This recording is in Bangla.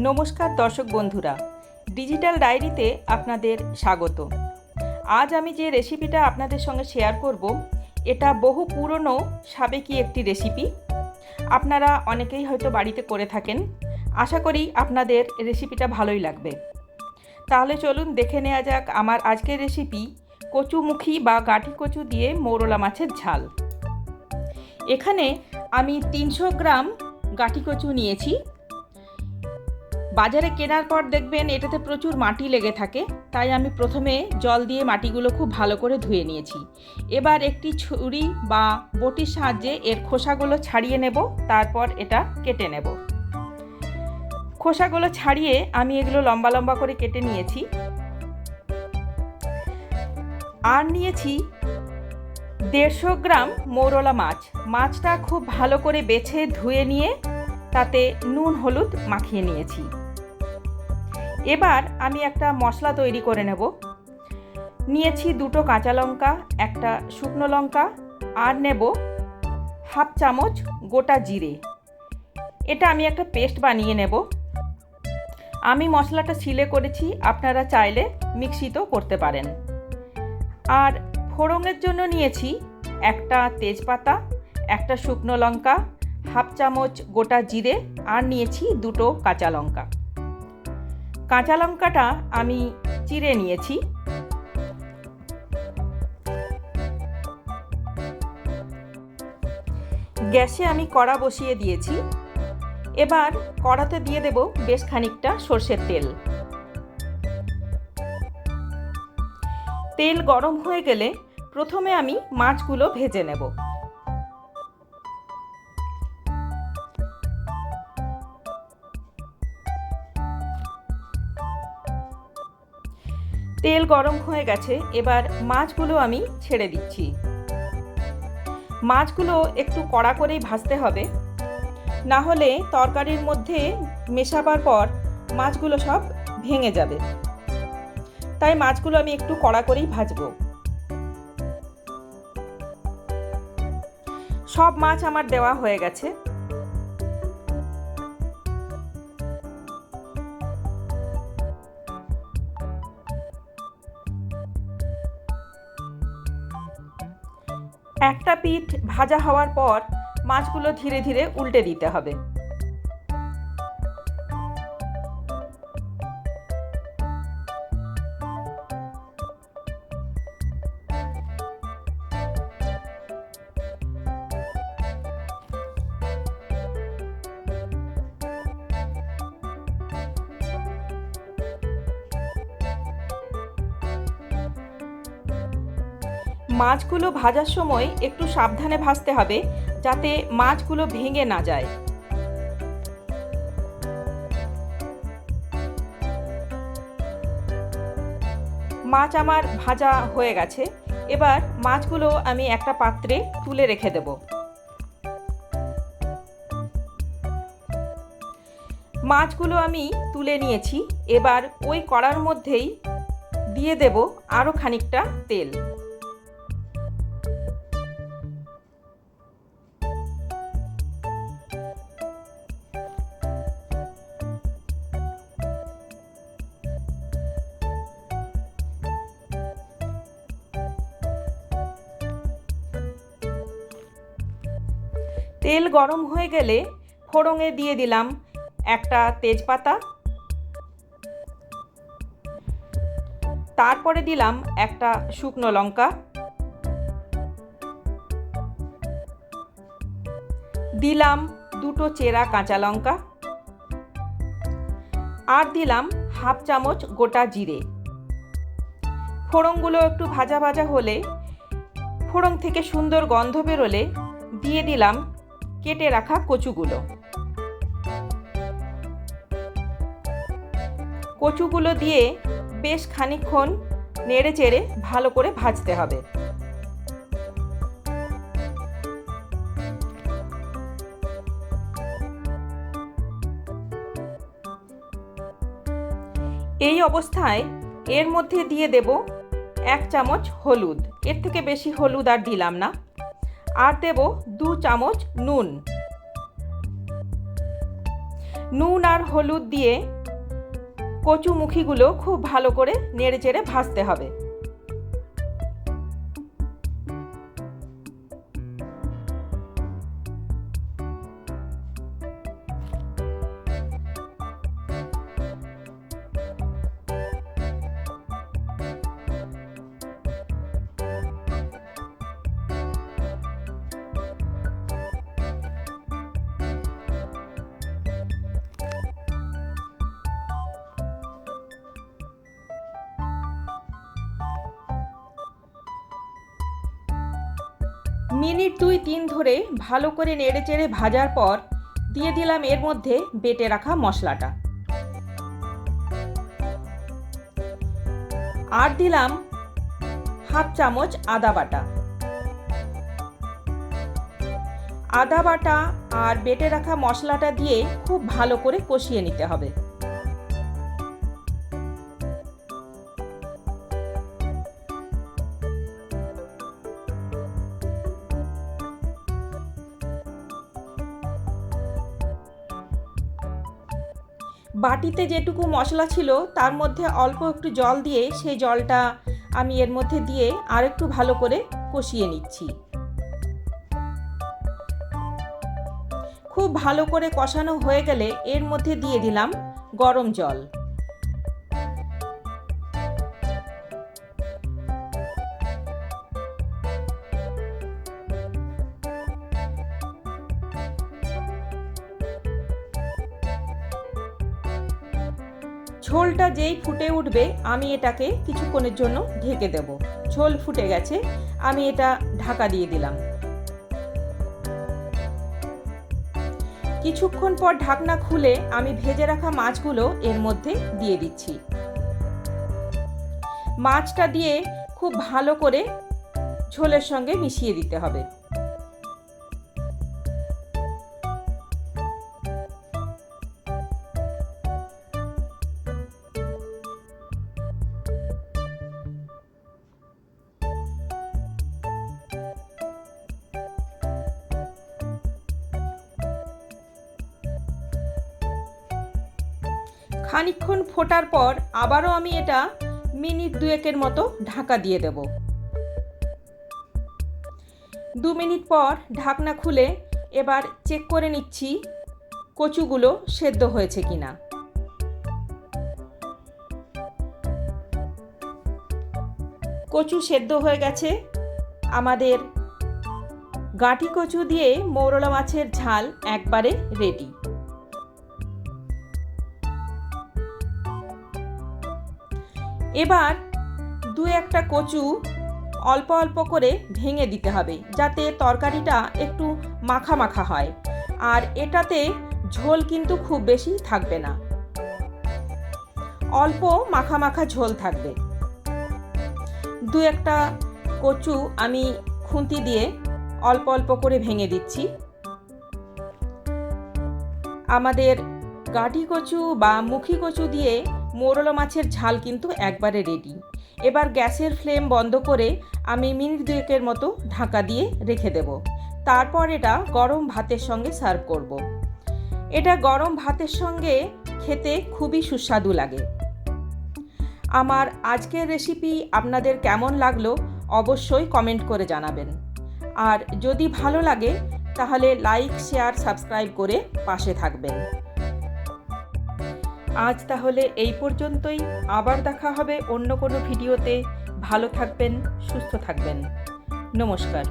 নমস্কার দর্শক বন্ধুরা ডিজিটাল ডায়েরিতে আপনাদের স্বাগত। আজ আমি যে রেসিপিটা আপনাদের সঙ্গে শেয়ার করব, এটা বহু পুরনো, সাবেকি একটি রেসিপি আপনারা অনেকেই হয়তো বাড়িতে করে থাকেন। আশা করি আপনাদের রেসিপিটা ভালোই লাগবে। তাহলে চলুন দেখে নেওয়া যাক আমার আজকের রেসিপি কচুমুখী বা গাঠি কচু দিয়ে মৌরলা মাছের ঝাল। এখানে আমি তিনশো গ্রাম গাঠি কচু নিয়েছি। বাজারে কেনার পর দেখবেন এটাতে প্রচুর মাটি লেগে থাকে, তাই আমি প্রথমে জল দিয়ে মাটিগুলো খুব ভালো করে ধুয়ে নিয়েছি। এবার একটি ছুরি বা বটির সাহায্যে এর খোসাগুলো ছাড়িয়ে নেব, তারপর এটা কেটে নেব। খোসাগুলো ছাড়িয়ে আমি এগুলো লম্বা লম্বা করে কেটে নিয়েছি। আর নিয়েছি দেড়শো গ্রাম মৌরলা মাছ। মাছটা খুব ভালো করে বেছে ধুয়ে নিয়ে তাতে নুন, হলুদ মাখিয়ে নিয়েছি। এবার আমি একটা মশলা তৈরি করে নেব। নিয়েছি দুটো কাঁচা লঙ্কা, একটা শুকনো লঙ্কা, আর নেব হাফ চামচ গোটা জিরে। এটা আমি একটা পেস্ট বানিয়ে নেব। আমি মশলাটা সিলে করেছি, আপনারা চাইলে মিক্সিতেও করতে পারেন। আর ফোড়নের জন্য নিয়েছি একটা তেজপাতা, একটা শুকনো লঙ্কা হাফ চামচ গোটা জিরে আর নিয়েছি দুটো কাঁচা লঙ্কা। কাঁচা লঙ্কাটা আমি চিড়ে নিয়েছি। গ্যাসে আমি কড়া বসিয়ে দিয়েছি। এবার কড়াতে দিয়ে দেব বেশ খানিকটা সর্ষের তেল। তেল গরম হয়ে গেলে প্রথমে আমি মাছগুলো ভেজে নেব। তেল গরম হয়ে গেছে, এবার মাছগুলো আমি ছেড়ে দিচ্ছি। মাছগুলো একটু কড়া করেই ভাজতে হবে। না হলে তরকারির মধ্যে মেশাবার পর মাছগুলো সব ভেঙে যাবে। তাই মাছগুলো আমি একটু কড়া করেই ভাজবো। সব মাছ আমার দেওয়া হয়ে গেছে। একটা পিঠ ভাজা হওয়ার পর মাছগুলো ধীরে ধীরে উল্টে দিতে হবে। মাছগুলো ভাজার সময় একটু সাবধানে ভাজতে হবে যাতে মাছগুলো ভেঙে না যায়। মাছ আমার ভাজা হয়ে গেছে। এবার মাছগুলো আমি একটা পাত্রে তুলে রেখে দেব। মাছগুলো আমি তুলে নিয়েছি। এবার ওই কড়ার মধ্যেই দিয়ে দেব আরও খানিকটা তেল। তেল গরম হয়ে গেলে ফোড়ঙে দিয়ে দিলাম একটা তেজপাতা। তারপরে দিলাম একটা শুকনো লঙ্কা। দিলাম দুটো চেরা কাঁচা লঙ্কা। আর দিলাম হাফ চামচ গোটা জিরে। ফোড়নগুলো একটু ভাজা ভাজা হলে ফোড়ন থেকে সুন্দর গন্ধ বেরোলে দিয়ে দিলাম কেটে রাখা কচুগুলো। কচুগুলো দিয়ে বেশ খানিক্ষণ নেড়ে চেড়ে ভালো করে ভাজতে হবে। এই অবস্থায় এর মধ্যে দিয়ে দেব এক চামচ হলুদ। এর থেকে বেশি হলুদ আর দিলাম না। আর দেব দু চামচ নুন। নুন আর হলুদ দিয়ে কচুমুখিগুলো খুব ভালো করে নেড়ে চেড়ে ভাজতে হবে। মিনিট দুই তিন ধরে ভালো করে নেড়ে চেড়ে ভাজার পর দিয়ে দিলাম এর মধ্যে বেটে রাখা মশলাটা। আর দিলাম হাফ চামচ আদা বাটা। আদা বাটা আর বেটে রাখা মশলাটা দিয়ে খুব ভালো করে কষিয়ে নিতে হবে। বাটিতে যেটুকু মশলা ছিল, তার মধ্যে অল্প একটু জল দিয়ে সেই জলটা আমি এর মধ্যে দিয়ে আর একটু ভালো করে কষিয়ে নিচ্ছি। খুব ভালো করে কষানো হয়ে গেলে এর মধ্যে দিয়ে দিলাম গরম জল। ঝোলটা যেই ফুটে উঠবে, আমি এটাকে কিছুক্ষণের জন্য ঢেকে দেব। ঝোল ফুটে গেছে, আমি এটা ঢাকা দিয়ে দিলাম। কিছুক্ষণ পর ঢাকনা খুলে আমি ভেজে রাখা মাছগুলো এর মধ্যে দিয়ে দিচ্ছি। মাছটা দিয়ে খুব ভালো করে ঝোলের সঙ্গে মিশিয়ে দিতে হবে। খানিকক্ষণ ফোটার পর আবারও আমি এটা মিনিট দুয়েকের মতো ঢাকা দিয়ে দেব। দু মিনিট পর ঢাকনা খুলে এবার চেক করে নিচ্ছি কচুগুলো সেদ্ধ হয়েছে কিনা। কচু সেদ্ধ হয়ে গেছে। আমাদের গাঁটি কচু দিয়ে মৌরলা মাছের ঝাল একবারে রেডি এবার দু একটা কচু অল্প অল্প করে ভেঙে দিতে হবে, যাতে তরকারিটা একটু মাখা মাখা হয়। আর এটাতে ঝোল কিন্তু খুব বেশি থাকবে না। অল্প মাখা মাখা ঝোল থাকবে। দু একটা কচু আমি খুন্তি দিয়ে অল্প অল্প করে ভেঙে দিচ্ছি। আমাদের গাঠি কচু বা মুখি কচু দিয়ে মোরলা মাছের ঝাল কিন্তু একবারে রেডি এবার গ্যাসের ফ্লেম বন্ধ করে আমি মিনিট দুয়েকের মতো ঢাকা দিয়ে রেখে দেব। তারপর এটা গরম ভাতের সঙ্গে সার্ভ করব। এটা গরম ভাতের সঙ্গে খেতে খুবই সুস্বাদু লাগে। আমার আজকের রেসিপি আপনাদের কেমন লাগল অবশ্যই কমেন্ট করে জানাবেন। আর যদি ভালো লাগে, তাহলে লাইক শেয়ার সাবস্ক্রাইব করে পাশে থাকবেন। আজ তাহলে এই পর্যন্তই। আবার দেখা হবে অন্য কোনো ভিডিওতে। ভালো থাকবেন, সুস্থ থাকবেন। নমস্কার।